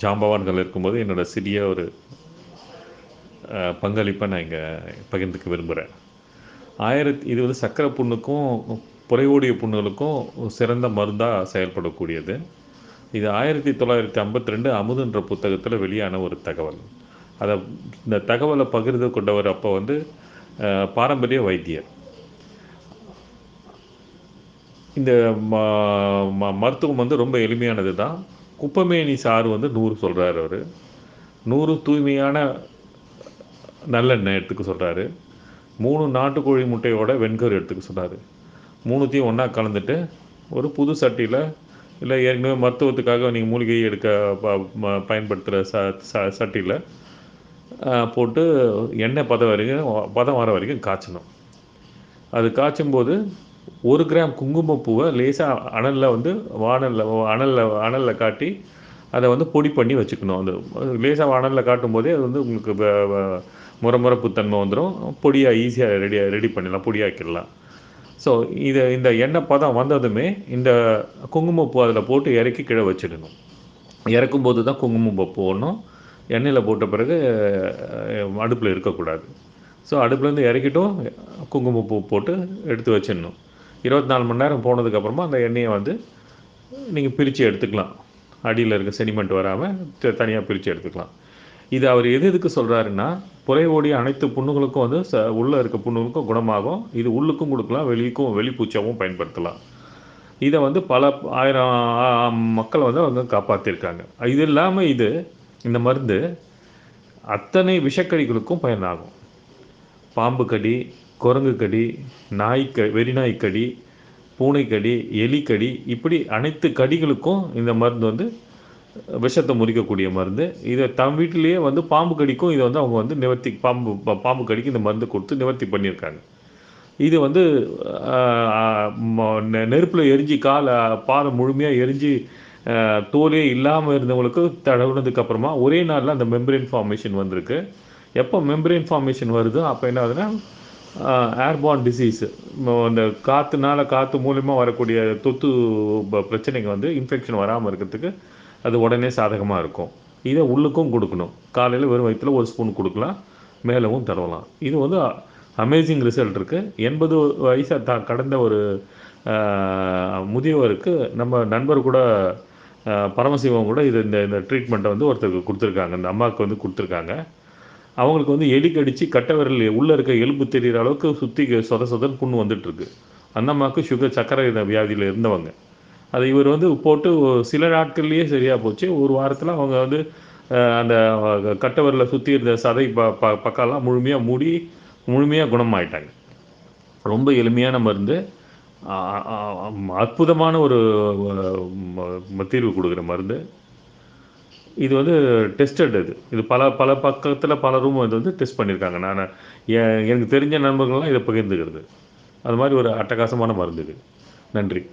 ஜாம்பவான்கள் இருக்கும்போது என்னோட சிறிய ஒரு பங்களிப்பை நான் இங்கே பகிர்ந்துக்க விரும்புகிறேன் ஆயிரத்தி இது வந்து சக்கரை புண்ணுக்கும் புறையோடிய புண்ணுகளுக்கும் சிறந்த மருந்தாக செயல்படக்கூடியது. இது ஆயிரத்தி தொள்ளாயிரத்தி ஐம்பத்தி ரெண்டு அமுதுன்ற புத்தகத்தில் வெளியான ஒரு தகவல். அதை இந்த தகவலை பகிர்ந்து கொண்டவர் அப்போ வந்து பாரம்பரிய வைத்தியர். இந்த ம- ம- மருத்துவம் வந்து ரொம்ப எளிமையானது தான் குப்பமேனி சாறு வந்து நூறு சொல்கிறாரு அவர். நூறு தூய்மையான நல்லெண்ணெய் எடுத்துக்க சொல்கிறாரு மூணு நாட்டுக்கோழி முட்டையோட வெண்கரு எடுத்துக்க சொல்கிறாரு மூணுத்தையும் ஒன்றா கலந்துட்டு ஒரு புது சட்டியில் இல்லை ஏற்கனவே மருத்துவத்துக்காக நீங்கள் மூலிகை எடுக்க ப- பயன்படுத்துகிற ச ச சட்டியில் போட்டு எண்ணெய் பதம் வரைக்கும் பதம் வர வரைக்கும் காய்ச்சணும். அது காய்ச்சும் போது ஒரு கிராம் குங்குமப்பூவை லேசாக அனலில் வந்து வானலில் அனலில் அனலில் காட்டி அதை வந்து பொடி பண்ணி வச்சுக்கணும். அந்த லேசாக அனலில் காட்டும் போதே அது வந்து உங்களுக்கு வ- வ- வந்துடும் பொடியாக ஈஸியாக ரெடி ரெடி பண்ணிடலாம் பொடியாக்கிடலாம். ஸோ இதை இந்த எண்ணெய் பதம் வந்ததுமே இந்த குங்குமப்பூ அதில் போட்டு இறக்கி கீழே வச்சிடணும். இறக்கும்போது தான் குங்குமப்பூ போடணும். எண்ணெயில் போட்ட பிறகு அடுப்பில் இருக்கக்கூடாது. ஸோ அடுப்புலேருந்து இறக்கிட்டும் குங்குமப்பூ போட்டு எடுத்து வச்சிடணும். இருபத்தி நாலு மணி நேரம் போனதுக்கப்புறமா அந்த எண்ணெயை வந்து நீங்கள் பிரித்து எடுத்துக்கலாம். அடியில் இருக்க செடிமெண்ட் வராமல் தனியாக பிரித்து எடுத்துக்கலாம். இது அவர் எது எதுக்கு சொல்கிறாருன்னா புறை ஓடிய அனைத்து புண்ணுகளுக்கும் வந்து ச உள்ளே இருக்க புண்ணுகளுக்கும் குணமாகும். இது உள்ளுக்கும் கொடுக்கலாம் வெளிக்கும் வெளிப்பூச்சாவும் பயன்படுத்தலாம். இதை வந்து பல ஆயிரம் மக்களை மக்கள் வந்து அவங்க காப்பாற்றிருக்காங்க இது இல்லாமல் இது இந்த மருந்து அத்தனை விஷக்கடிகளுக்கும் பயனாகும். பாம்பு கடி குரங்கு கடி நாய்க்க வெறிநாய் கடி பூனைக்கடி எலிக்கடி இப்படி அனைத்து கடிகளுக்கும் இந்த மருந்து வந்து விஷத்தை முறிக்கக்கூடிய மருந்து. இதை தம் வீட்டிலேயே வந்து பாம்பு கடிக்கும். இதை வந்து அவங்க வந்து நிவர்த்தி பாம்பு பாம்பு கடிக்கு இந்த மருந்து கொடுத்து நிவர்த்தி பண்ணியிருக்காங்க. இது வந்து நெருப்பில் எரிஞ்சு கால் பாதம் முழுமையாக எரிஞ்சு தோலே இல்லாமல் இருந்தவங்களுக்கு தடவுனதுக்கு அப்புறமா ஒரே நாளில் அந்த மெம்பரேன் ஃபார்மேஷன் வந்திருக்கு. எப்போ மெம்பரேன் ஃபார்மேஷன் வருதோ அப்போ என்ன ஆகுதுன்னா ஏர்பார்ன் டிசீஸு அந்த காற்றுனால காற்று மூலிமா வரக்கூடிய தொத்து ப- பிரச்சனைங்க வந்து இன்ஃபெக்ஷன் வராமல் இருக்கிறதுக்கு அது உடனே சாதகமாக இருக்கும். இதை உள்ளுக்கும் கொடுக்கணும். காலையில் வெறும் வயிற்றில் ஒரு ஸ்பூன் கொடுக்கலாம். மேலவும் தடவலாம். இது வந்து அமேசிங் ரிசல்ட் இருக்குது எண்பது வயசை த கடந்த ஒரு முதியவருக்கு நம்ம நண்பர் கூட பரமசிவம் கூட இது இந்த இந்த ட்ரீட்மெண்ட்டை வந்து ஒருத்தருக்கு கொடுத்துருக்காங்க. இந்த அம்மாவுக்கு வந்து கொடுத்துருக்காங்க. அவங்களுக்கு வந்து எலி கடிச்சு கட்டை விரல் உள்ளே இருக்க எலும்பு தெரிகிற அளவுக்கு சுற்றி சொத சொதன் புண்ணு வந்துட்டுருக்கு. அந்த அம்மாவுக்கு சுகர் சர்க்கரை வியாதியில் இருந்தவங்க. அதை இவர் வந்து போட்டு சில நாட்கள்லேயே சரியாக போச்சு. ஒரு வாரத்தில் அவங்க வந்து அந்த கட்டவரில் சுற்றி இருந்த சதை ப ப பக்கம்லாம் முழுமையாக மூடி முழுமையாக குணமாயிட்டாங்க. ரொம்ப எளிமையான மருந்து. அற்புதமான ஒரு தீர்வு கொடுக்குற மருந்து. இது வந்து டெஸ்டட் இது. இது பல பல பக்கத்தில் பலரும் இது வந்து டெஸ்ட் பண்ணியிருக்காங்க நான் எனக்கு தெரிஞ்ச நண்பர்கள்லாம் இதை பகிர்ந்துக்கிறது. அது மாதிரி ஒரு அட்டகாசமான மருந்து இது. நன்றி.